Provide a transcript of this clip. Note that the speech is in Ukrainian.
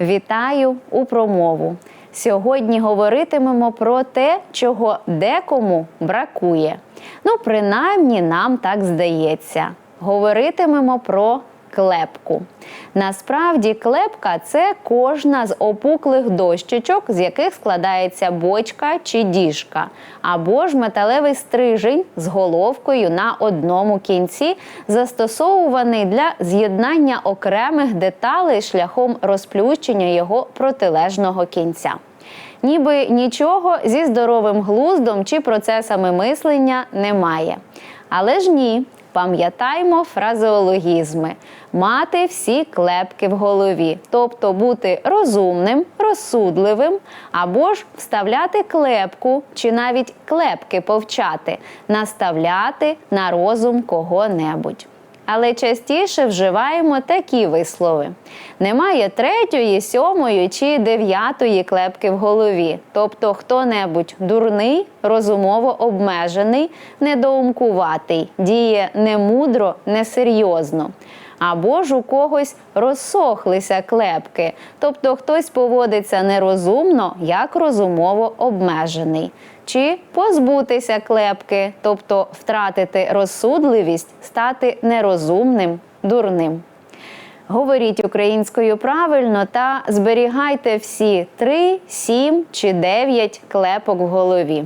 Вітаю у промову. Сьогодні говоритимемо про те, чого декому бракує. Ну, принаймні, нам так здається. Говоритимемо про клепку. Насправді, клепка це кожна з опуклих дощечок, з яких складається бочка чи діжка, або ж металевий стрижень з головкою на одному кінці, застосовуваний для з'єднання окремих деталей шляхом розплющення його протилежного кінця. Ніби нічого зі здоровим глуздом чи процесами мислення немає. Але ж ні, пам'ятаймо фразеологізми, мати всі клепки в голові, тобто бути розумним, розсудливим, або ж вставляти клепку чи навіть клепки повчати, наставляти на розум кого-небудь. Але частіше вживаємо такі вислови: немає третьої, сьомої чи дев'ятої клепки в голові. Тобто, хто-небудь дурний, розумово обмежений, недоумкуватий, діє немудро, несерйозно. Або ж у когось розсохлися клепки, тобто хтось поводиться нерозумно, як розумово обмежений. Чи позбутися клепки, тобто втратити розсудливість, стати нерозумним, дурним. Говоріть українською правильно та зберігайте всі 3, 7 чи 9 клепок в голові.